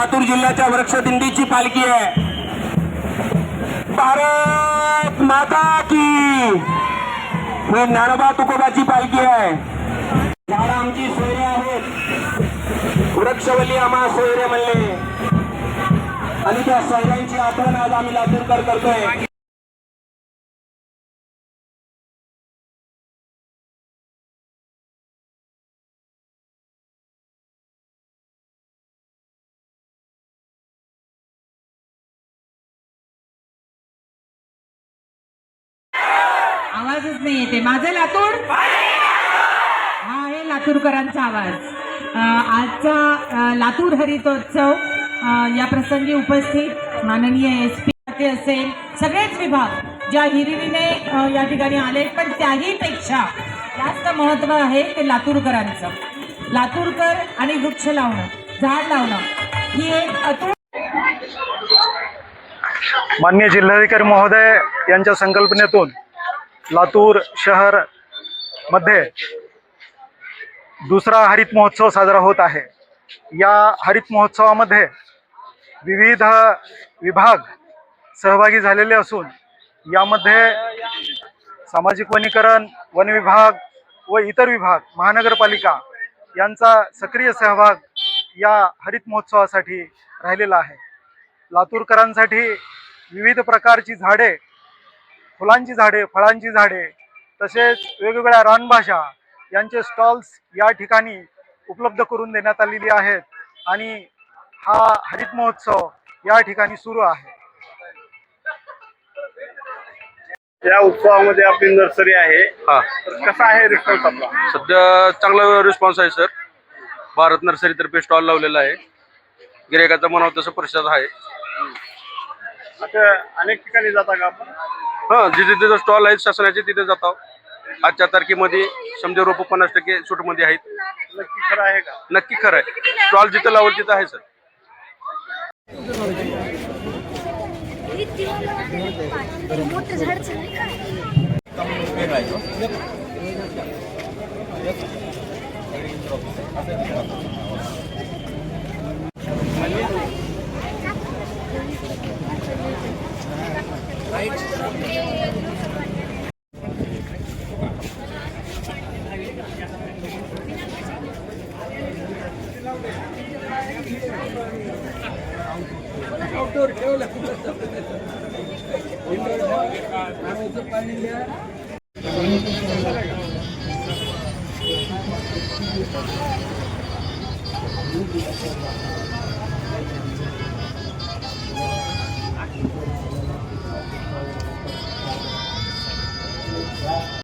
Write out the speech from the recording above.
लातूर जिल्ह्याच्या वृक्षदिंडीची पालखी आहे. भारत माता की. ही ज्ञानोबा तुकोबाची पालखी आहे. झाडं आमची सोयरे आहेत. वृक्षवली आम्हा सोयरे म्हणले. आणि त्या सोयऱ्यांची आठवण आज आम्ही लातूरकर करतोय. आवाजच नाही येते माझं लातूर? हा आहे लातूरकरांचा आवाज. आजचा लातूर हरितोत्सव या प्रसंगी उपस्थित माननीय एस पी असेल सगळेच विभाग ज्या हिरिरीने या ठिकाणी आले पण त्याही पेक्षा जास्त महत्त्व आहे ते लातूरकरांचं. लातूरकर आणि वृक्ष लावणं झाड लावणं ही एक अतुल मान्य जिल्हाधिकारी महोदय यांच्या संकल्पनेतून लातूर शहरमध्ये दुसरा हरित महोत्सव साजरा होत आहे. या हरित महोत्सवामध्ये विविध विभाग सहभागी झालेले असून यामध्ये सामाजिक वनीकरण वन विभाग व इतर विभाग महानगरपालिका यांचा सक्रिय सहभाग या हरित महोत्सवासाठी राहिलेला आहे. लातूरकरांसाठी विविध प्रकारची झाडे फुलांची झाडे फळांची झाडे तसेच वेगवेगळ्या रानभाषा यांचे स्टॉल्स या ठिकाणी उपलब्ध करून देण्यात आलेली आहेत. आणि हा हरित महोत्सव या ठिकाणी सुरू आहे. या उत्सवामध्ये आपली नर्सरी आहे. हा. तर कसा आहे रिस्पॉन्स आपला? सध्या चांगला रिस्पॉन्स आहे सर भारत नर्सरीतर्फे स्टॉल लावलेला आहे. गिरायकाचा म्हणावं तसं प्रतिसाद आहे. आता अनेक ठिकाणी जाता का आपण? हा जिथे तिथं स्टॉल आहेत शासनाचे तिथे जातो आजच्या तारखेमध्ये शंभर रुपये पन्नास टक्के सूटमध्ये आहेत. नक्की खरं आहे का? नक्की खरं आहे. स्टॉल जिथं लावल तिथं आहे सर आउटडोर ठेवला. इंडोर पाणी द्या.